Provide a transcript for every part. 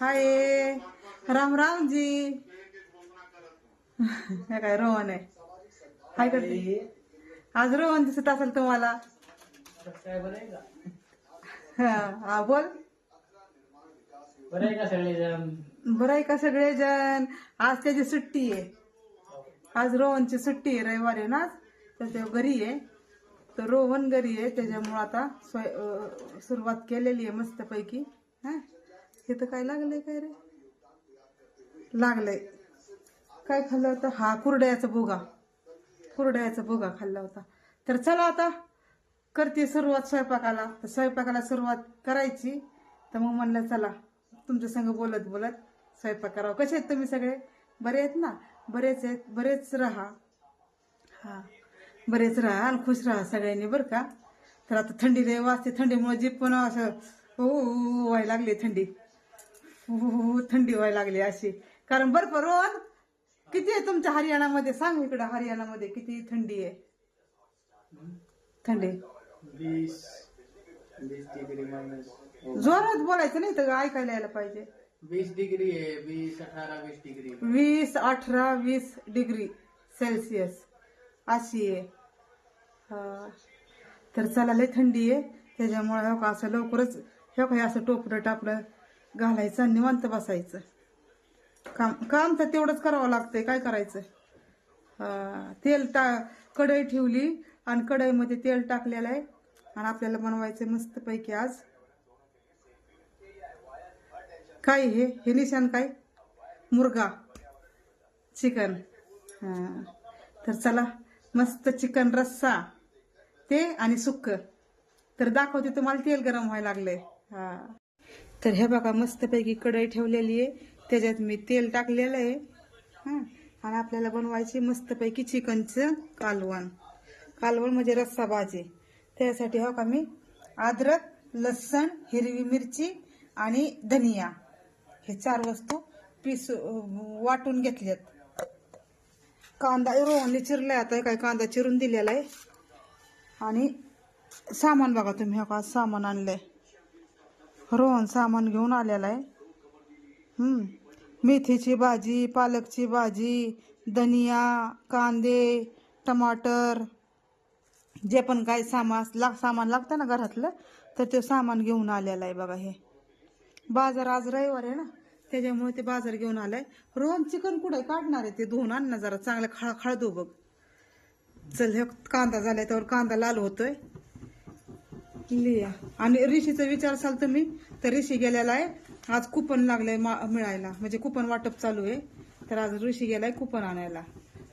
हाय. राम राम जी काय रोहन आहे. हाय करते. आज रोहन दिसत असेल तुम्हाला. हा हा, बोल. बरं आहे का सगळेजण? आज त्याची सुट्टी आहे. आज रोहनची सुट्टी आहे रविवारी आहे ना आज. तर घरी आहे. तर रोहन घरी आहे. त्याच्यामुळं आता सुरुवात केलेली आहे मस्तपैकी. हा? हे तर काय लागलंय काय रे? लागलंय. काय खाल्लं होतं? हा कुरड्याचा भोगा. कुरड्याचा भोगा खाल्ला होता. तर चला आता करते सुरुवात स्वयंपाकाला. तर स्वयंपाकाला सुरुवात करायची. तर मग म्हणलं चला तुमच्या संग बोलत बोलत स्वयंपाक करावं. कसे आहेत तुम्ही सगळे? बरे आहेत ना? बरेच आहेत. बरेच राहा. हा बरेच राहा आणि खुश राहा सगळ्यांनी बरं का? तर आता थंडी लय वाजते. थंडीमुळे जीप पण असं हो व्हायला लागली थंडी. थंडी व्हायला लागली अशी. कारण बर्फ रोहन किती आहे तुमच्या हरियाणामध्ये? सांग इकडं हरियाणामध्ये किती थंडी आहे? थंडी. Degree minus. जोरात बोलायचं नाही तर ऐकायला यायला पाहिजे. वीस डिग्री आहे वीस अठरा वीस डिग्री. वीस अठरा वीस डिग्री सेल्सिअस. अशी आहे. हा. तर चला लय थंडी आहे. त्याच्यामुळे हो का असं लवकरच हे काय असं टोपडं टापडं घालायचं निवांत बसायचं. काम काम तर तेवढंच करावं लागतंय. काय करायचं? हा. तेल टा कढई ठेवली आणि कढईमध्ये तेल टाकलेलं आहे. आणि आपल्याला बनवायचं मस्तपैकी आज. काय हे? हे निशान काय? मुर्गा. चिकन. हां तर चला मस्त चिकन रस्सा ते आणि सुक्क. तर दाखवते तुम्हाला तेल गरम व्हायला लागलंय. हा. तर हे बघा मस्तपैकी कढई ठेवलेली आहे. त्याच्यात मी तेल टाकलेलं आहे. हां. आणि आपल्याला बनवायची मस्तपैकी चिकनचं कालवण. कालवण म्हणजे रस्सा भाजी त्यासाठी हो का मी अद्रक लसण हिरवी मिरची आणि धनिया हे चार वस्तू पीस वाटून घेतल्यात. कांदा रोहनने चिरलाय आता काय कांदा चिरून दिलेला आहे. आणि सामान बघा तुम्ही हो का सामान आणलंय. रोहन सामान घेऊन आलेला आहे. मेथीची भाजी पालकची भाजी धनिया कांदे टमाटर जे पण काय सामान लाग सामान लागतं ना घरातलं तर ते सामान घेऊन आलेलं आहे बघा हे. बाजार आज रविवार आहे ना त्याच्यामुळे ते बाजार घेऊन आलाय. रोहन चिकन कुठे काढणार आहे ते धुवून? आण ना जरा चांगलं खळखळ दो बघ. चल हे कांदा झालाय त्यावर कांदा लाल होतोय. लिया. आणि ऋषीचा विचारसाल तुम्ही तर ऋषी गेलेला आहे. आज कुपन लागलंय मा- मिळायला. म्हणजे कुपन वाटप चालू आहे. तर आज ऋषी गेलाय कुपन आणायला.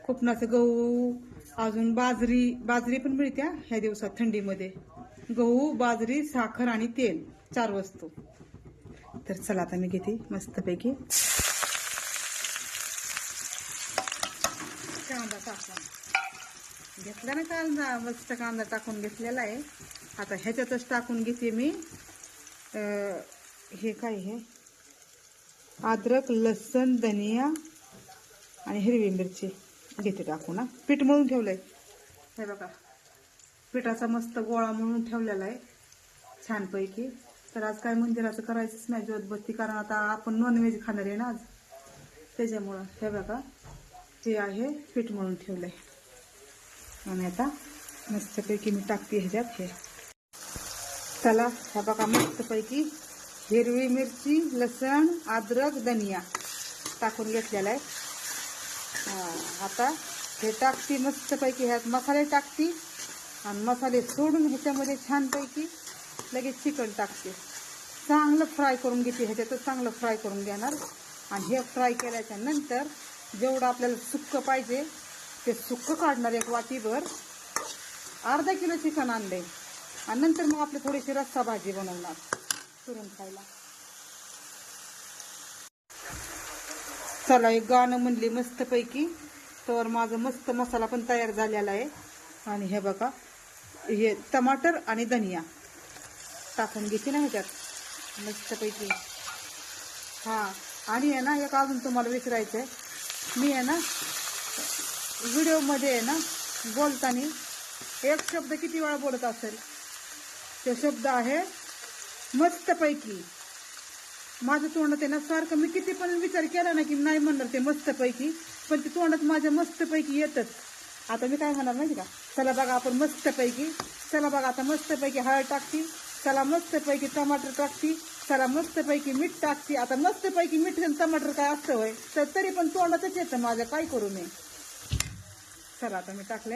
कुपनाचं गहू अजून बाजरी बाजरी पण मिळत्या ह्या दिवसात थंडीमध्ये. गहू बाजरी साखर आणि तेल चार वस्तू. तर चला आता मी घेते मस्तपैकी. कांदा टाकून. घेतला ना कांदा? मस्त कांदा टाकून घेतलेला आहे. आता ह्याच्यातच टाकून घेते मी. हे काय हे? अद्रक लसण धनिया आणि हिरवी मिरची घेते टाकून ना पीठ मळून ठेवलंय. हे बघा. पिठाचा मस्त गोळा म्हणून ठेवलेला आहे. छानपैकी. तर आज काय मंदिराचं करायचंच नाही ज्योतबत्ती कारण आता आपण नॉनव्हेज खाणार आहे ना आज. त्याच्यामुळं हे बघा. हे आहे पीठ मळून ठेवलंय. आणि आता मस्तपैकी मी टाकते ह्याच्यात हे. चला ह्या बघा मस्तपैकी. हिरवी मिरची लसण अद्रक धनिया टाकून घेतलेला आहे. आता हे टाकती मस्तपैकी. ह्यात मसाले टाकती आणि मसाले सोडून ह्याच्यामध्ये छानपैकी लगेच चिकन टाकते. चांगलं फ्राय करून घेते ह्याच्यातच चांगलं फ्राय करून घेणार. आणि हे फ्राय केल्याच्यानंतर जेवढं आपल्याला सुक्क पाहिजे ते सुक्क काढणार एक वाटीभर. अर्धा किलो चिकन आणलं आहे आणि नंतर मग आपली थोडीशी रस्सा भाजी बनवणार चुरून खायला. चला एक गाणं म्हणली मस्तपैकी. तर माझं मस्त मसाला पण तयार झालेला आहे. आणि हे बघा हे टमाटर आणि धनिया. टाकून घेते ना ह्याच्यात. मस्तपैकी. हां आणि आहे ना एक अजून तुम्हाला विचारायचं आहे. मी आहे ना व्हिडिओमध्ये आहे ना बोलताना एक शब्द किती वेळा बोलत असेल? तो शब्द आहे मस्तपैकी. माझं तोंडात आहे ना सारखं मी किती पण विचार केला ना की नाही म्हणणार ते मस्तपैकी पण ते तोंडात माझ्या मस्तपैकी येतच. आता मी काय म्हणणार माहिती का? चला बघा आपण मस्तपैकी चला बघा आता मस्तपैकी हळद टाकती चला मस्तपैकी टमाटर टाकती चला मस्तपैकी मीठ टाकती. आता मस्तपैकी मीठ आणि टमाटर काय असतं होय? तर तरी पण तोंडातच येतं माझं काय करू मी? चला आता मी टाकले.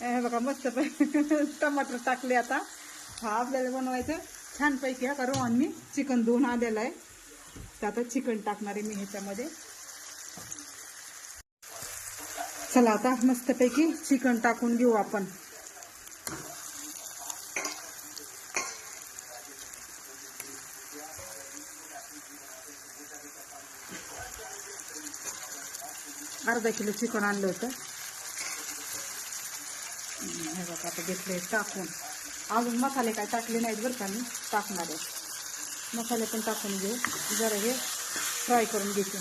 हे बघा मस्तपैकी टमाटर टाकले आता. हा आपल्याला बनवायचं. छानपैकी हा कारण आम्ही चिकन धुवून आलेला आहे. तर आता चिकन टाकणार आहे मी ह्याच्यामध्ये. चला आता मस्तपैकी चिकन टाकून घेऊ आपण. अर्धा किलो चिकन आणलं होतं. हे बघा आता घेतले टाकून. अजून मसाले काय टाकले नाहीत बरं का मी? टाकणार आहे. मसाले पण टाकून घेऊ. जरा हे फ्राय करून घेते.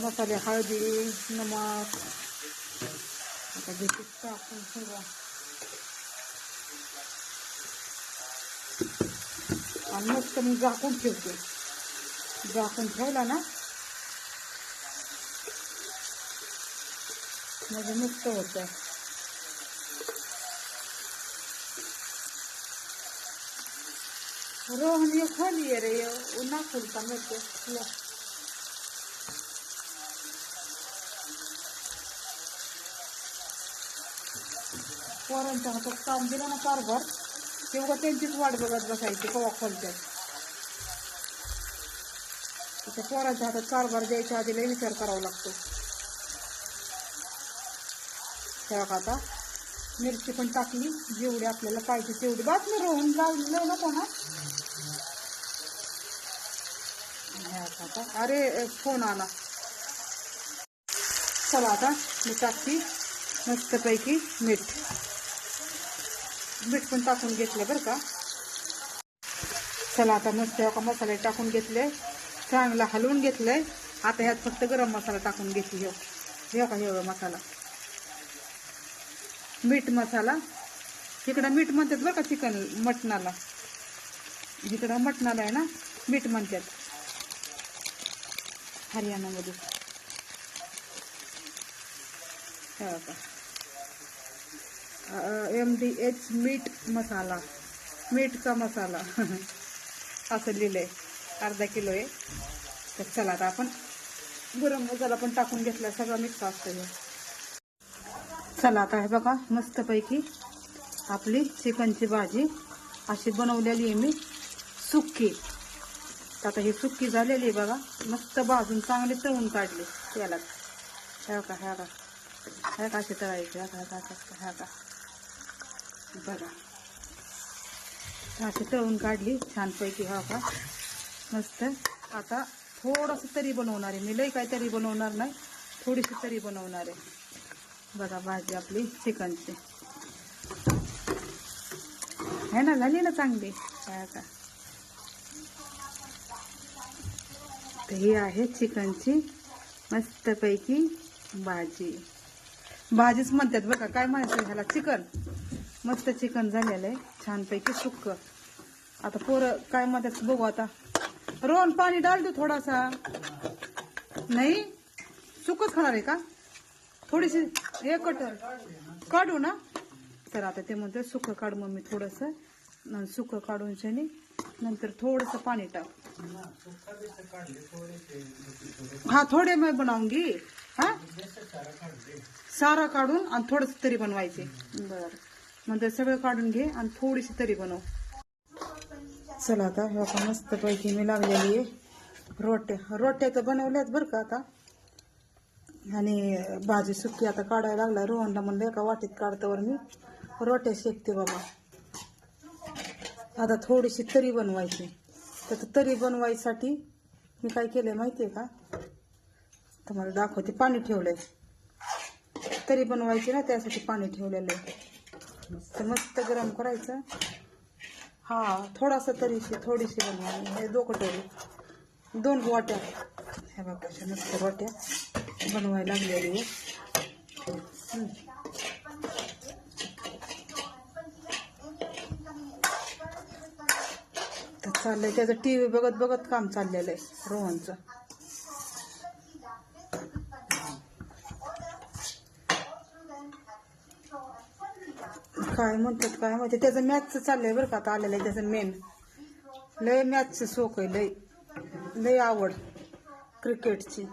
मसाले हळदी नमक. आता घेते टाकून सगळं आणि मस्त मी झाकून ठेवते. झाकून ठेवला ना म्हणजे मुक्त होतं. रोहन ये खाली आहे रे उन्हा खुलता मिळते पोरांच्या हातात काम दिलं ना कारभार तेव्हा त्यांचीच वाट बघत बसायची कवा खोलत्यात. त्या पोरांच्या हातात कारभार द्यायच्या आधी लय विचार करावा लागतो. तेव्हा आता मिरची पण टाकली जेवढी आपल्याला पाहिजे तेवढी. बातमी रोहन लावलं नको ना हे आता अरे फोन आला. चला आता मी टाकते. मस्तपैकी मीठ. मीठ पण टाकून घेतलं बरं का. चला आता मस्त का मसाले टाकून घेतले. चांगला हलवून घेतलंय. आता ह्यात फक्त गरम मसाला टाकून घेतली हो. ह्यो का हे मसाला. मीठ मसाला. इकडं मीठ म्हणतात बरं का चिकन मटणाला. जिकडं मटणाला आहे ना मीठ म्हणतात. हरियाणामध्ये. एम डी एच मीठ मसाला. मीठचा मसाला. असं लिहिलं आहे अर्धा किलो आहे. तर चला आता आपण गरम मसाला पण टाकून घेतला. सगळं मिक्स असतं हे. चला आता हे बघा मस्तपैकी आपली चिकनची भाजी अशी बनवलेली आहे मी सुक्की तर आता ही सुक्की झालेली आहे बघा मस्त भाजून चांगली तळून काढली त्याला ह्या का ह्या का ह्या का अशी तळायची ह्या का ह्या का ह्या का बघा. अशी तळून काढली छानपैकी हा का मस्त. आता थोडंसं तरी बनवणार आहे मी लई काही तरी बनवणार नाही थोडीशी तरी बनवणार आहे. बघा भाजी आपली चिकनची. आहे ना झाली ना चांगली? काय का तर ही आहे चिकनची मस्तपैकी भाजी. भाजीच म्हणतात बघा काय म्हणायचं ह्याला? चिकन. मस्त चिकन झालेलं आहे. छानपैकी सुक्क. आता पोरं काय म्हणतात बघू आता. रोहन पाणी डाल दे थोडासा. नाही? सुकच खाणार आहे का? थोडीशी हे कट काढू ना? तर आता ते म्हणते सुकं काढ मग मी थोडंसं सुकं काढून शनी नंतर थोडंसं पाणी टाक. हा थोडे मी बनवूंगी हा? सारा काढून आणि थोडस तरी बनवायचे. बर. नंतर सगळं काढून घे आणि थोडीशी तरी बनव. चला आता आता मस्त पैकी मी लागलेली आहे. रोट्या रोट्या तर बनवल्याच बरं का आता? आणि भाजी सुकी आता काढायला लागला. रोहनला म्हणलं एका वाटीत काढतावर मी. रोट्या शेकते बाबा. आता थोडीशी तरी बनवायची. तर तरी बनवायसाठी मी काय केलं माहिती आहे का तुम्हाला दाखवते पाणी ठेवलंय. तरी बनवायची ना त्यासाठी पाणी ठेवलेलं आहे. तर मस्त गरम करायचं. हा थोडासा तरीशी थोडीशी बनवायची हे दोघं कटोरी दोन वाट्या. हे बघा मस्त वाट्या. बनवायला लागलेली तर चाललंय त्याचं टी व्ही बघत बघत काम चाललेलं आहे रोहनचं. काय म्हणतात काय माहिती त्याचं मॅथचं चाललंय बरं का आता आलेलं आहे त्याचं मेन लय मॅथचं सोख आहे लय लय आवड क्रिकेटची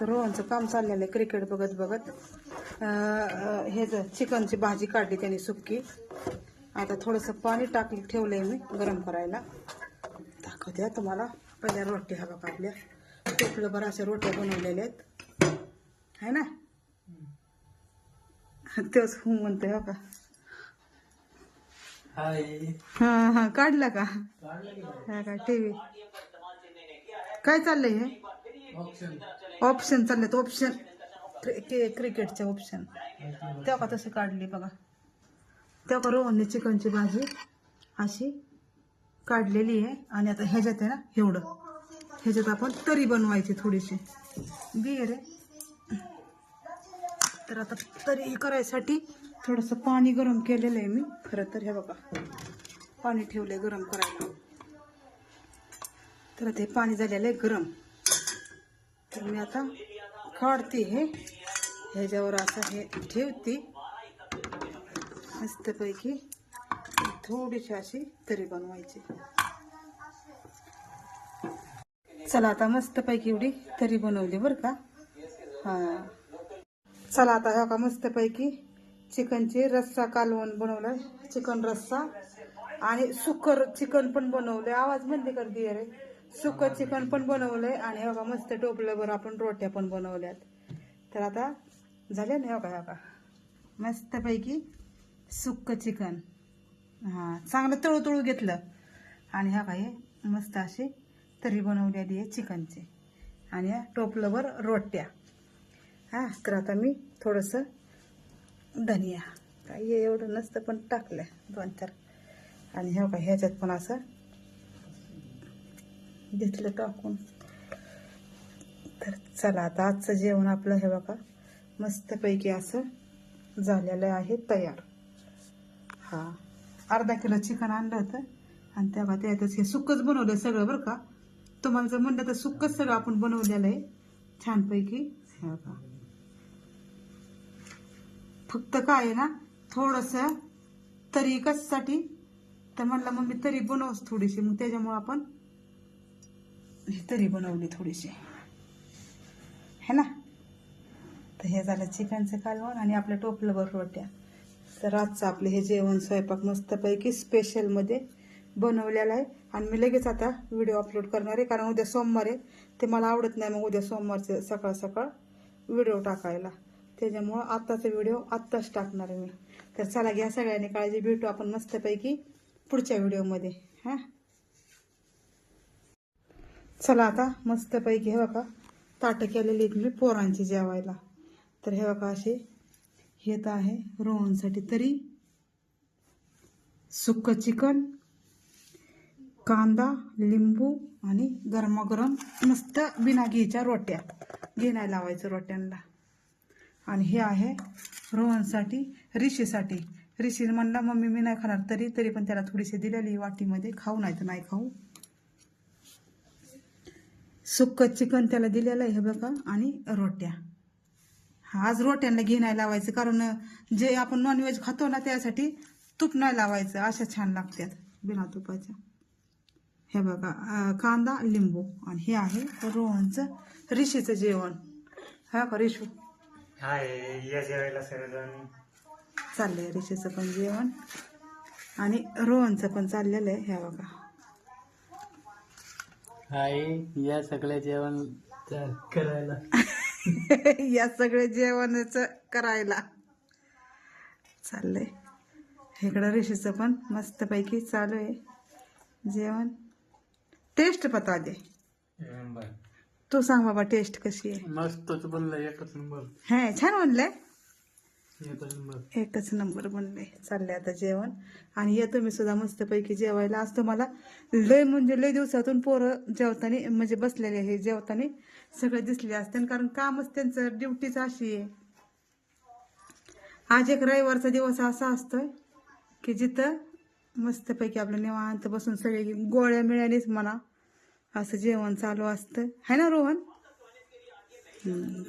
तर रोहनचं काम चाललेलं आहे क्रिकेट बघत बघत. अं, ह्याचं चिकनची भाजी काढली त्याने सुक्की. आता थोडंसं पाणी टाकली ठेवलंय मी गरम करायला. दाखवते हा तुम्हाला. पहिल्या रोटी हा बघा आपल्या टोपलं बरं अशा रोट्या बनवलेल्या आहेत. है ना? तेच हू म्हणतोय हो का? हा हा काढला का? काढलं की हा का? टीव्ही काय चाललंय हे? ऑप्शन ऑप्शन चाललेत ऑप्शन क्रिकेटचे ऑप्शन तेव्हा का तसे काढली बघा. तेव्हा का रोहनने चिकनची भाजी अशी काढलेली आहे. आणि आता ह्याच्यात आहे ना एवढं. ह्याच्यात आपण तरी बनवायची थोडीशी. बी रे तर आता तरी हे करायसाठी थोडंसं पाणी गरम केलेलं आहे मी. खरं तर हे बघा. पाणी ठेवलंय गरम करायला. तर ते पाणी झालेलं आहे गरम. तर मी आता काढते हे. ह्याच्यावर असं हे ठेवते. मस्तपैकी थोडीशी अशी तरी बनवायची. चला आता मस्तपैकी एवढी तरी बनवली बरं का? हा. चला आता हा का मस्तपैकी चिकनची रस्सा कालवण बनवलाय. चिकन रस्सा आणि सुकर चिकन पण बनवलंय. आवाज बंद कर दिये रे सुक चिकन पण बनवलंय आणि हो का मस्त टोपल्यावर आपण रोट्या पण बनवल्यात. तर आता झाल्या ना हो का हो का मस्तपैकी सुक्क चिकन. हां चांगलं तळू तळू घेतलं. आणि ह्या काय मस्त अशी तरी बनवलेली आहे चिकनची. आणि या टोपलंवर रोट्या. हां तर आता मी थोडंसं धनिया. काय एवढं नसतं पण टाकलं दोन चार आणि ह्या का ह्याच्यात पण असं घेतलं टाकून तर चला आता आजचं जेवण आपलं हे बघा. मस्तपैकी असं झालेलं आहे तयार. हा अर्धा किलो चिकन आणलं होतं. आणि तेव्हा त्यातच हे सुक्कच बनवलं सगळं बरं का. तुम्हाला जर म्हणलं तर सुक्कच सगळं आपण बनवलेलं आहे. छानपैकी. हे बघा. फक्त काय आहे ना थोडंसं तरी कशासाठी? तर म्हणलं मग मी तरी बनवस थोडीशी. मग त्याच्यामुळं आपण ही तरी बनवली थोडीशी. है ना? तर हे झालं चिकनचं कालवण आणि आपल्या टोपलंभर रोट्या तर आजचं आपलं हे जेवण स्वयंपाक मस्तपैकी स्पेशलमध्ये बनवलेलं आहे. आणि मी लगेच आता व्हिडिओ अपलोड करणार आहे कारण उद्या सोमवार आहे. ते मला आवडत नाही मग उद्या सोमवारचं सकाळ सकाळ व्हिडिओ टाकायला. त्याच्यामुळं आत्ताचा व्हिडिओ आत्ताच टाकणार आहे मी. तर चला घ्या सगळ्यांनी काळजी भेटू आपण मस्तपैकी पुढच्या व्हिडिओमध्ये हां? चला आता मस्तपैकी हे बघा ताटं केलेली आहेत मी पोरांची जेवायला. तर हे बघा असे हे तर आहे रोहनसाठी तरी सुक्क चिकन कांदा लिंबू आणि गरमागरम मस्त बिना घीच्या रोट्या. घी नाही लावायचं रोट्यांना. आणि हे आहे रोहनसाठी रिशीसाठी रिशी म्हणला मम्मी मी नाही खाणार तरी तरी पण त्याला थोडीशी दिलेली वाटीमध्ये खाऊ नाही तर नाही खाऊ. सुक्क चिकन त्याला दिलेलं आहे हे बघा आणि रोट्या. हा आज रोट्यांना घी नाही लावायचं कारण जे आपण नॉनव्हेज खातो ना त्यासाठी तूप नाही लावायचं अशा छान लागतात. बिना तुपाच्या. हे बघा कांदा लिंबू आणि हे आहे रोहनचं रिशीचं जेवण. हा का रिशू? हाय या जेवायला सगळेजण. चाललंय रिशीचं पण जेवण. आणि रोहनचं पण चाललेलं आहे हे बघा. हाय या सगळ्या जेवण करायला. या सगळे जेवणच करायला. चाललंय. इकडं ऋषीचं पण मस्तपैकी चालू आहे. जेवण. टेस्ट पता दे. तू सांग बाबा टेस्ट कशी आहे? मस्तच बनलं एकच नंबर. हे छान म्हणलंय एकच नंबर एकच नंबर बनले आता जेवण. आणि या तुम्ही सुद्धा मस्तपैकी जेवायला. आज तुम्हाला लय म्हणजे लय दिवसातून पोरं जेवताना म्हणजे बसलेले हे जेवताना सगळे दिसले असते. कारण कामच त्यांचं ड्युटीच अशी आहे. आज एक रविवारचा दिवस असा असतोय की जिथं मस्तपैकी आपलं निवांत बसून सगळे गोळ्या मिळालीच म्हणा. असं जेवण चालू असतं. है ना रोहन?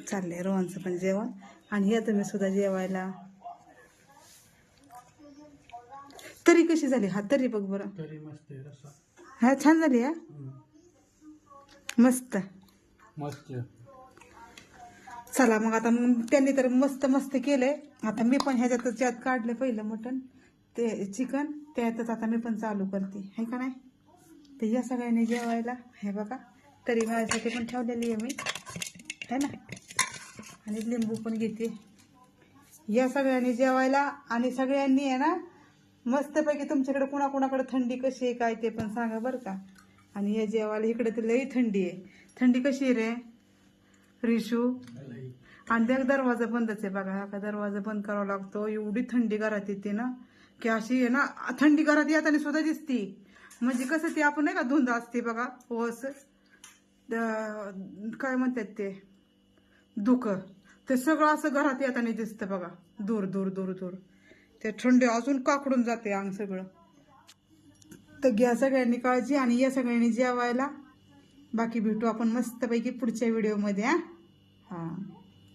चाललंय रोहनचं पण जेवण. आणि या तुम्ही सुद्धा जेवायला. तरी कशी झाली? हा तरी बघ बरं. तरी मस्त आहे रस्सा. हा छान झाली हा? मस्त. चला मग आता मग त्यांनी तर मस्त मस्त केलंय. आता मी पण ह्याच्यातच यात काढलं पहिलं मटण ते चिकन त्यातच आता मी पण चालू करते. है का नाही? ते या सगळ्यांनी जेवायला हे बघा. तरी माझ्यासाठी पण ठेवलेली आहे मी. है ना? आणि लिंबू पण घेते. या सगळ्यांनी जेवायला आणि सगळ्यांनी आहे ना मस्तपैकी तुमच्याकडे कोणाकोणाकडे थंडी कशी आहे काय ते पण सांगा बरं का. आणि या जेवायला इकडे तर लई थंडी आहे. थंडी कशी रे? रिशू? आणि त्या दरवाजा बंदच आहे बघा. हा का दरवाजा बंद करावा लागतो. एवढी थंडी घरात येते ना की अशी आहे ना थंडी घरात येताना सुद्धा दिसती. म्हणजे कसं ते आपण नाही का धुंद असते बघा हो असं काय म्हणतात ते दुखं ते सगळं असं घरात येताना दिसतं बघा. दूर दूर दूर दूर. ते थंडी अजून काकडून जाते अंग सगळं. तर घ्या सगळ्यांनी काळजी आणि या सगळ्यांनी जेवायला. बाकी भेटू आपण मस्तपैकी पुढच्या व्हिडिओमध्ये हा. हां.